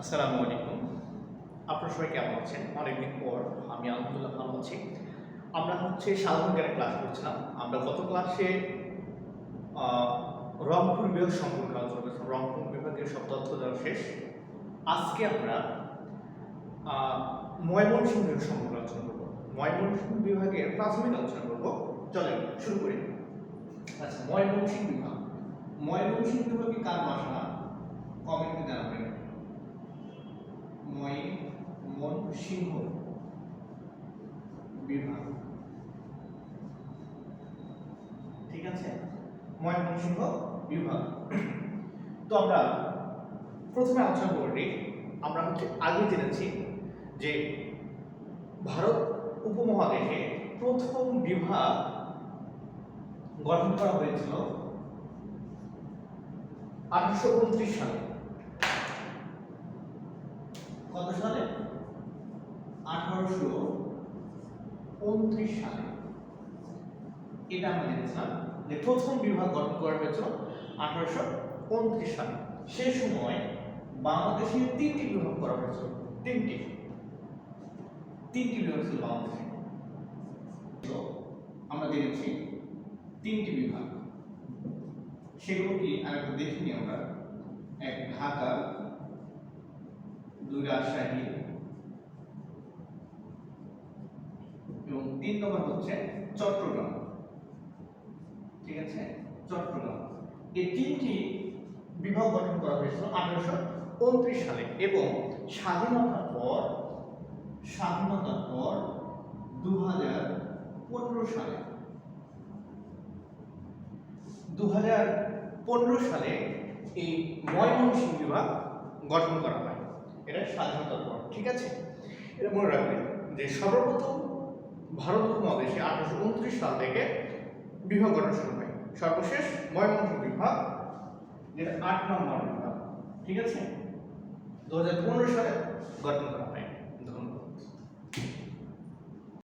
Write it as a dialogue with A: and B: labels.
A: আসসালামু আলাইকুম। আপনারা সবাই কেমন আছেন? অনেকদিন পর আমি আলহামদুলিল্লাহ ভালো আছি। আমরা হচ্ছে সাধারণ জ্ঞানের ক্লাস করছিলাম। আমরা গত ক্লাসে রংপুর বিভাগ সম্পর্কে আলোচনা করেছিলাম। রংপুর বিভাগের সব তথ্য দেওয়া শেষ। আজকে আমরা ময়মনসিংহ সম্পর্কে আলোচনা করব। ময়মনসিংহ বিভাগের প্রাথমিক আলোচনা করব। চলেন, শুরু করি। আচ্ছা ময়মনসিংহ বিভাগ। ময়মনসিংহ বিভাগে কার বাসা কমেন্টে জানাবেন ময় মন সিংহ। বিভাগ। ঠিক আছে? ময়মনসিংহ বিভাগ। তো আমরা প্রথমে আলোচনা করি, আমরা হচ্ছে আগে জেনেছি যে ভারত উপমহাদেশে প্রথম বিভাগ গঠন করা হয়েছিল আঠারোশো উনত্রিশ সালে। কত সালে? আঠারোশো উনত্রিশ সালে। এটা আমরা জেনেছিলাম যে প্রথম বিভাগ গঠন করা হয়েছিল আঠারোশো উনত্রিশ সালে। সে সময় বাংলাদেশে তিনটি বিভাগ করা হয়েছিল। তিনটি। তিনটি বিভাগ ছিল বাংলাদেশে। আমরা জেনেছি তিনটি বিভাগ। সেগুলো কি আর একটু দেখে আমরা। এক ঢাকা, দুই রাজশাহী এবং তিন নম্বর হচ্ছে চট্টগ্রাম। ঠিক আছে? চট্টগ্রাম। এই তিনটি বিভাগ গঠন করা হয়েছিল আঠারোশো উনত্রিশ সালে এবং স্বাধীনতার পর স্বাধীনতার পর দু হাজার পনেরো সালে দু হাজার পনেরো সালে এই ময়মনসিংহ বিভাগ গঠন করা হয়। এটা স্বাধীনতার পর। ঠিক আছে? এটা মনে রাখবেন যে সর্বপ্রথম ভারত উপমহাদেশে আঠারোশো উনত্রিশ সাল থেকে বিভাগ গঠন শুরু হয়। সর্বশেষ ময়মনসিংহ বিভাগ, যেটা আট নম্বর বিভাগ, ঠিক আছে? দু হাজার পনেরো সালে গঠন করা হয়।